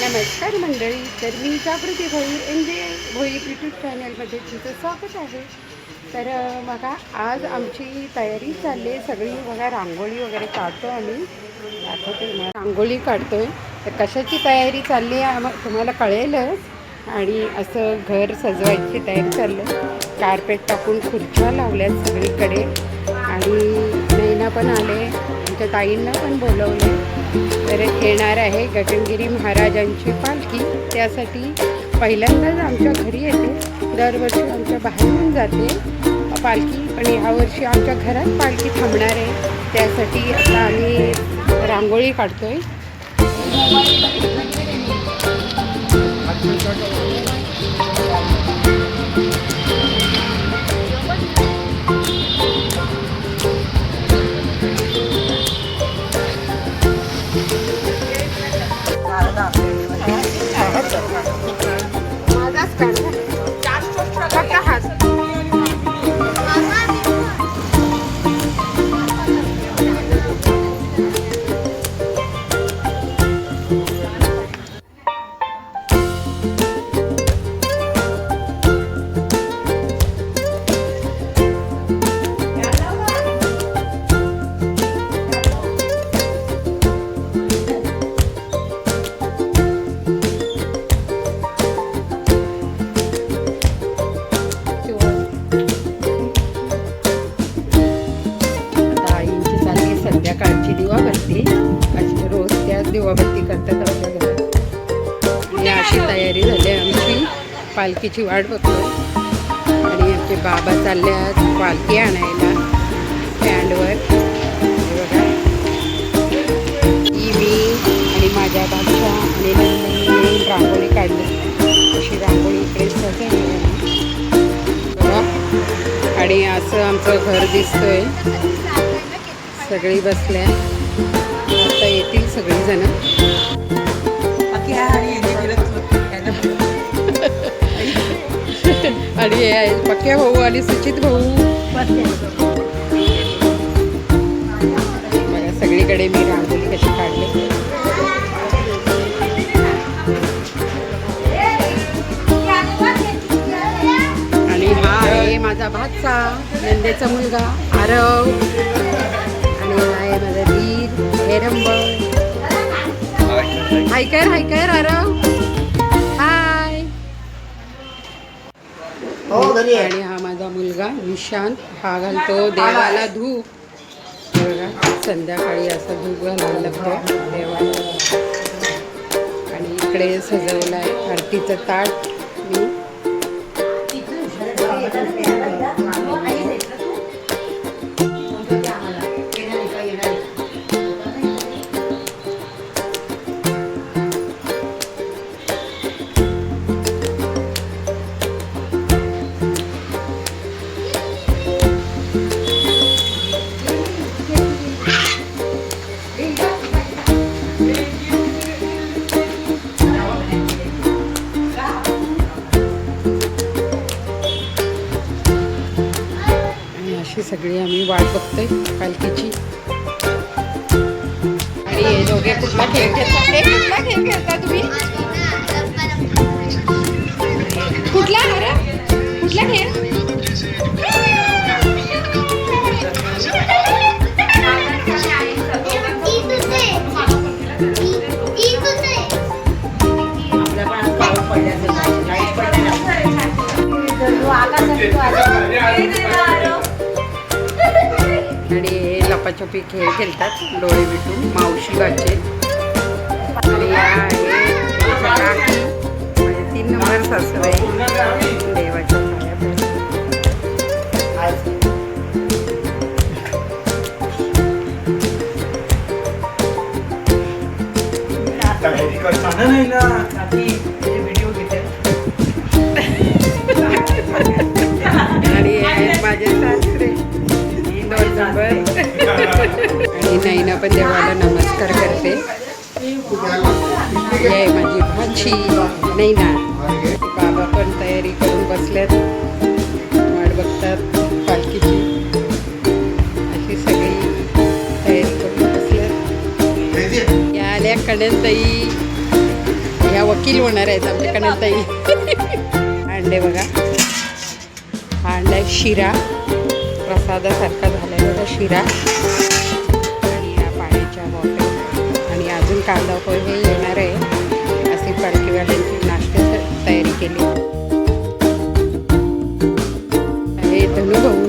नमस्कार मंडळी तर मी जागृती भोईर एन जे भोईर यूट्यूब चॅनलमध्ये तुमचं स्वागत आहे. तर बघा आज आमची तयारी चालली आहे सगळी. बघा रांगोळी वगैरे काढतो आम्ही. दाखवते तुम्हाला. रांगोळी काढतोय. तर कशाची तयारी चालली आहे आम्हा तुम्हाला कळेलच. आणि असं घर सजवायची तयारी चाललं कार्पेट टाकून खुर्च्या लावल्यात सगळीकडे. आणि नैना पण आले. आमच्या ताईंना पण बोलवले तर येणार आहे गगनगिरी महाराजांची पालखी. त्यासाठी पहिल्यांदाच आमच्या घरी येते. दरवर्षी आमच्या बाहेरून जाते. पालखी पण ह्यावर्षी आमच्या घरात पालखी थांबणार आहे. त्यासाठी आता आम्ही रांगोळी काढतोय. Thank. पालखीची वाट बघतो आणि आमचे बाबा चालले आज पालखी आणायला स्टँडवर. बघा. ही मी आणि माझ्या बाजूला आणि नंदनी मिळून रांगोळी काढली. अशी रांगोळी इकडे आणि असं आमचं घर दिसतंय. सगळी बसल्या. आता येतील सगळीजणं. हे आहे पक्या भाऊ आणि सुचित भाऊ. बघा सगळीकडे मी रांगोळी कशी काढली. आणि हा आहे माझा भातचा नंदेचा मुलगा आरव. आणि आहे माझा दीर हेरंब हाय कर हाय कर आरव. हो, आणि हा माझा मुलगा निशांत हा घालतो देवाला धूप. बघा संध्याकाळी असं धूप घालायला लागतो देवाला. आणि इकडे सजवलं आहे आरतीचं ताट. सगळी आम्ही वाट बघतोय पालखीची. आणि हे दोघे कुठला खेळ खेळतात हे कुठला खेळ खेळता तुम्ही? कुठला अरे कुठला खेळ? आणि लपाछपी खेळ खेळतात डोळे मिटून मावशी बाचे आणि या आहे म्हणजे तीन नंबर सासूबाई देवाच्या पाया पडतात. नाही ना व्हिडिओ घेते दोन आणि नैना पण देवाला नमस्कार करते. आहे माझी भाची नैना. बाबा पण तयारी करून बसल्यात वाट बघतात पालखीची. अशी सगळी तयारी करून बसल्यात या आल्या ह्या वकील होणार आहेत आमच्या कण्याताई अंडे बघा. हा अंडा शिरा. प्रसादासारखा झाला. शिरा आणि या पाण्याच्या बॉटल आणि अजून कांदा पोहे येणार आहे. असे पडकीवाल्यांची नाश्त्याची तयारी केली. हे धनुभाऊ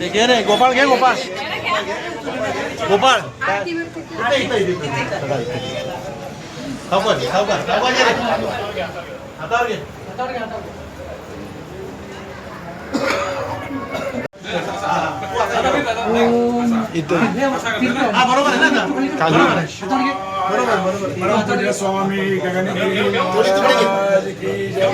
भाऊ ते घे रे गोपाळ घे गोपाळ गोपाळ सावकार घे, सावकार सावकार घे रे. हातावर घे हा बरोबर आहे ना बरोबर आहे. बरोबर बरोबर स्वामी गगनगिरी थोडी तिकडे घे. महाराज की जय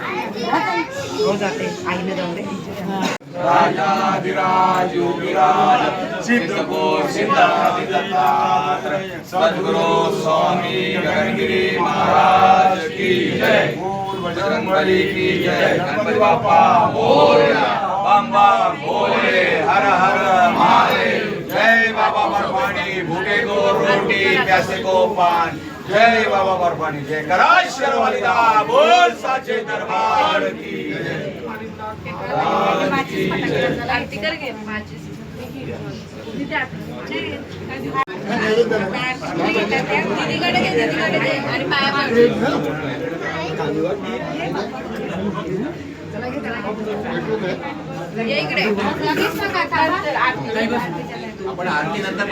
हो जाते. आईने जाऊ दे. राजा विराज विराज सिद्धको सिद्धाधिदात्र सद्गुरु स्वामी गगनगिरी महाराज की जय बजरंगबली की जय गणपति बापा मोरया बम बम बोले हर हर महादेव जय बाबा बर्फानी भूखे को रोटी प्यासे को पान जय बाबा बर्फानी जय कराश्वर वालिदा बोल साचे दरबार की जय। आरती कर घे आपण आरती नंतर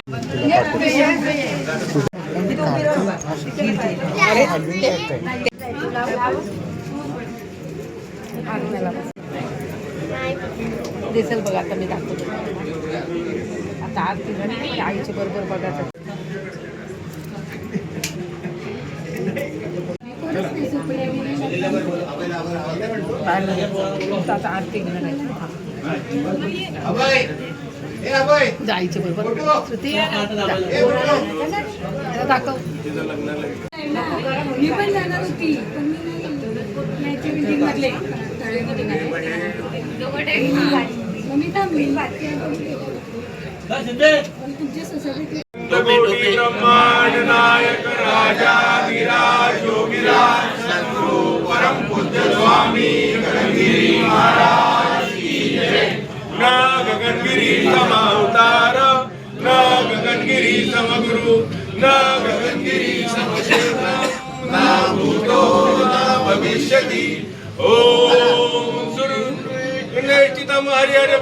दिसेल बघा आता मी दाखवतो. आज तिघांनी आईच्या बरोबर बघायचं आता जायचं बरोबर दाखव मी पण जाणार होती मी थांबली बाकी कोटि ब्रह्मांड स्वामी महाराज की जय न गगनगिरी समा अवतार न गगनगिरी समगुरु न गगनगिरी समक्षेत्र न भूतो न भविष्यति ओम सुरु हरि हर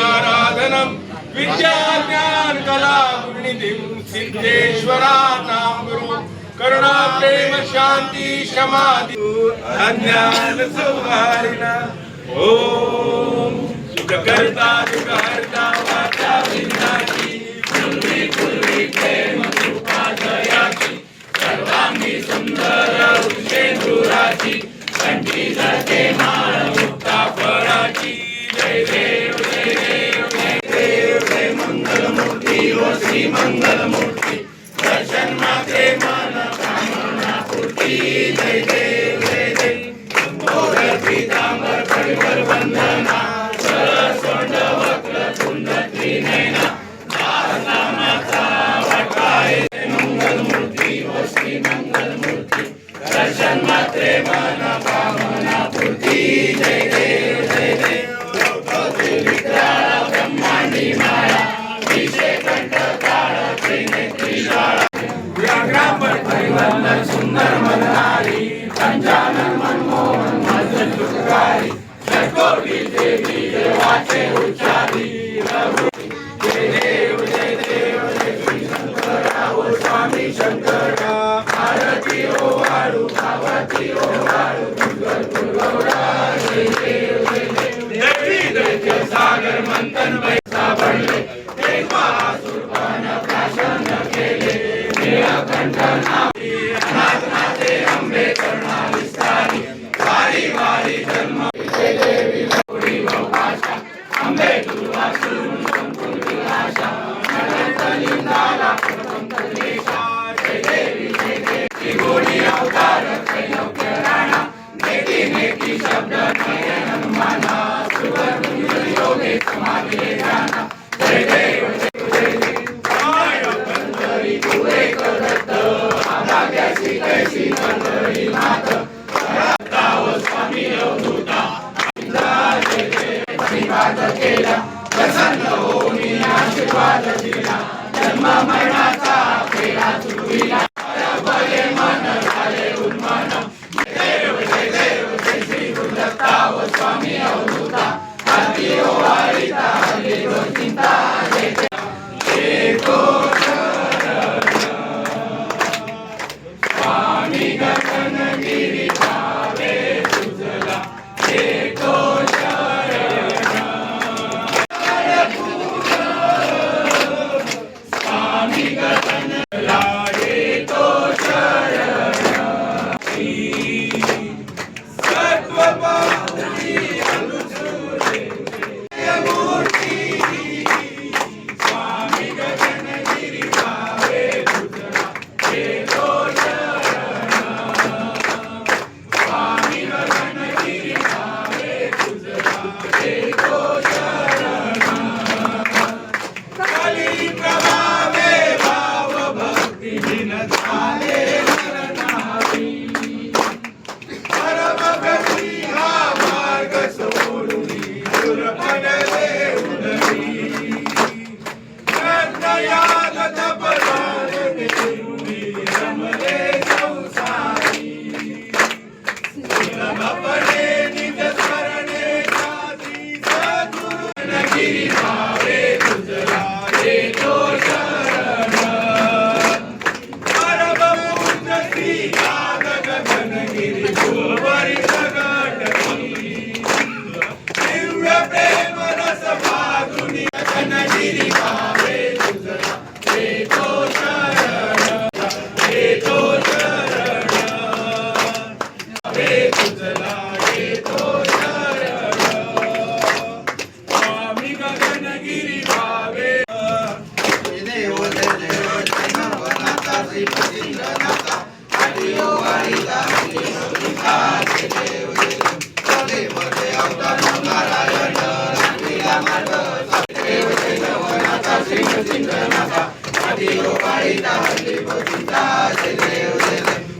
आराधनम विद्या ज्ञान कला गुणनिधिम सिद्धेश्वरा नाम गुरु करुणा प्रेम शांती क्षमा अज्ञान सौहारिणा ओम सुखकर्ता दुःखहर्ता वाचा विनाशी कुर्वी कुर्वी प्रेम कृपा दयाची। सर्वांगी सुंदर उशे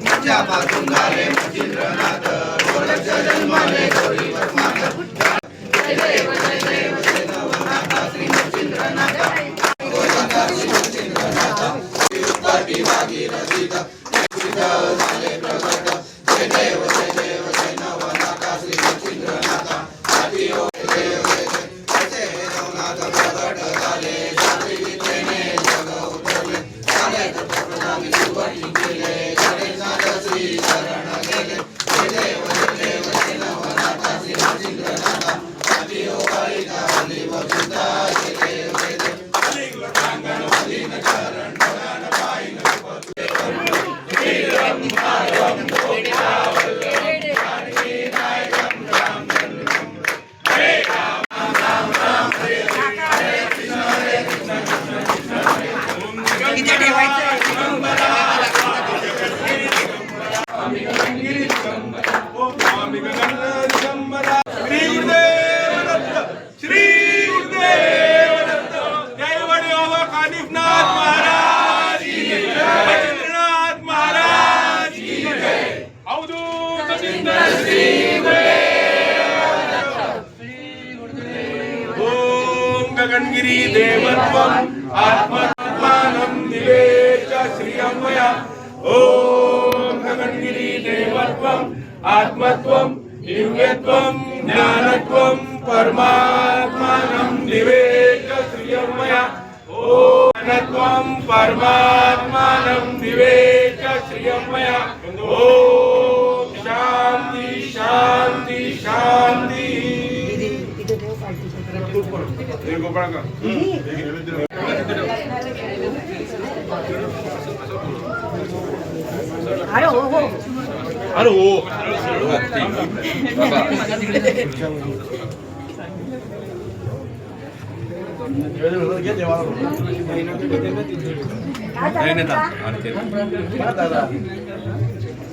Mujhe baat sunga le mujhe Gagangiri देवत्वम आत्मात्मानं दिवेच श्रियमया ओम गगनगिरी देवत्वम आत्मत्वम दिव्यत्वम ज्ञानत्वम परमात्मानं दिवेच श्रियमया ओम ज्ञानत्वम परमात्मानं दिवेच श्रियमया ओम शांती शांती शांती गोपाळ का अरे हो जा फिरव जा आता काय तू उलटा आपला आता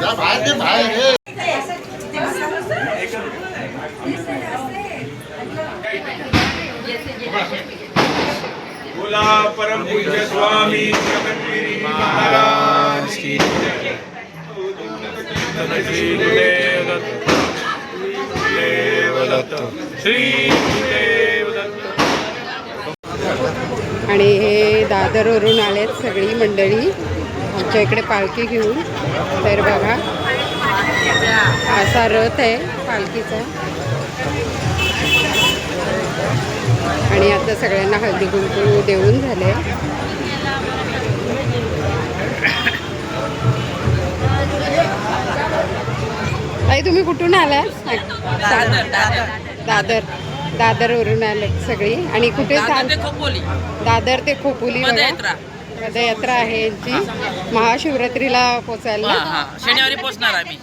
जा बाहेर ते बाहेर हे बोला परम पूज्य स्वामी जगद्गिरी महाराज की आणि हे दादरवरून आलेत सगळी मंडळी. आमच्या इकडे पालखी घेऊन. तर बघा असा रथ आहे पालखीचा. आणि आता सगळ्यांना हळदी कुंकू देऊन झाले. ताई तुम्ही कुठून आला दादर दादरवरून आले सगळी. आणि कुठे दादर ते खोपोली. पदयात्रा. आहे यांची. महाशिवरात्रीला पोचायला. शनिवारी पोचणार आम्ही.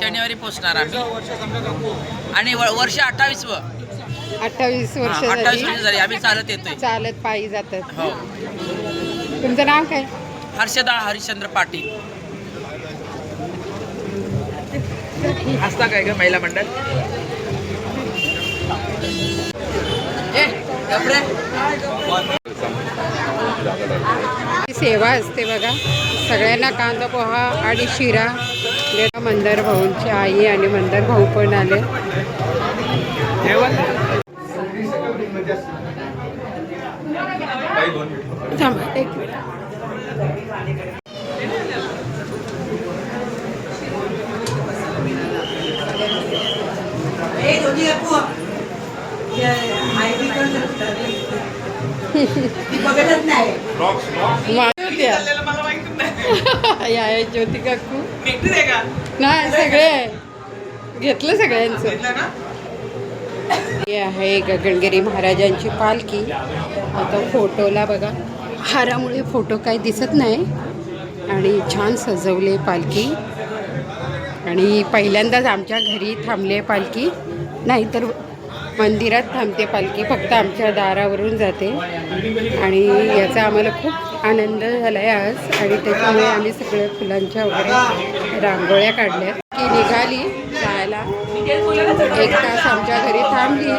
शनिवारी पोचणार आम्ही. आणि वर्ष अठ्ठावीस व अठ्ठावीस वर्ष अठ्ठावीस झाली. वर्ष झाली. आम्ही चालत येतोय. चालत पायी जातात. हो. तुमचं नाव काय? हर्षदा हरिश्चंद्र पाटील. असता काय ग महिला मंडळ? ए. ही सेवा असते बघा. सगळ्यांना कांदा पोहा आणि शिरा देता मंदार भाऊंची आई आणि मंदार भाऊ पण आले. थांबा एक मिनिट बघतच नाही मागे होत्या या या ज्योती काकू. नाही सगळे. आहे. घेतलं सगळ्यांचं. हे आहे गगनगिरी महाराजांची पालखी. आता फोटोला बघा. हारामुळे फोटो काही दिसत नाही. आणि छान सजवले पालखी. आणि पहिल्यांदाच आमच्या घरी थांबले पालखी. नाहीतर मंदिरात थांबते पालखी. फक्त आमच्या दारावरून जाते. आणि याचा आम्हाला खूप आनंद झाला आहे आज. आणि त्याच्यामुळे आम्ही सगळ्या फुलांच्या वगैरे रांगोळ्या काढल्या की निघाली. एक तास आमच्या घरी थांबली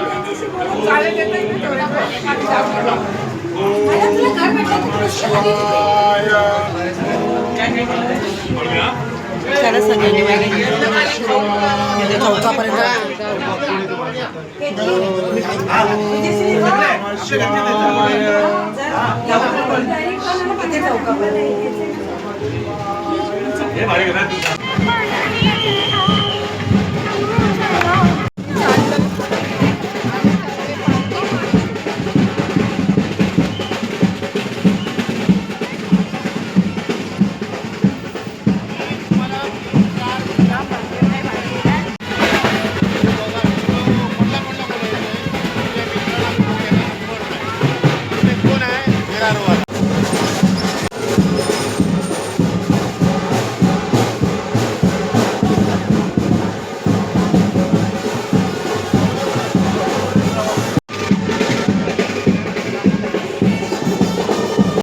सगळ्यांनी हा. चौकापर्यंत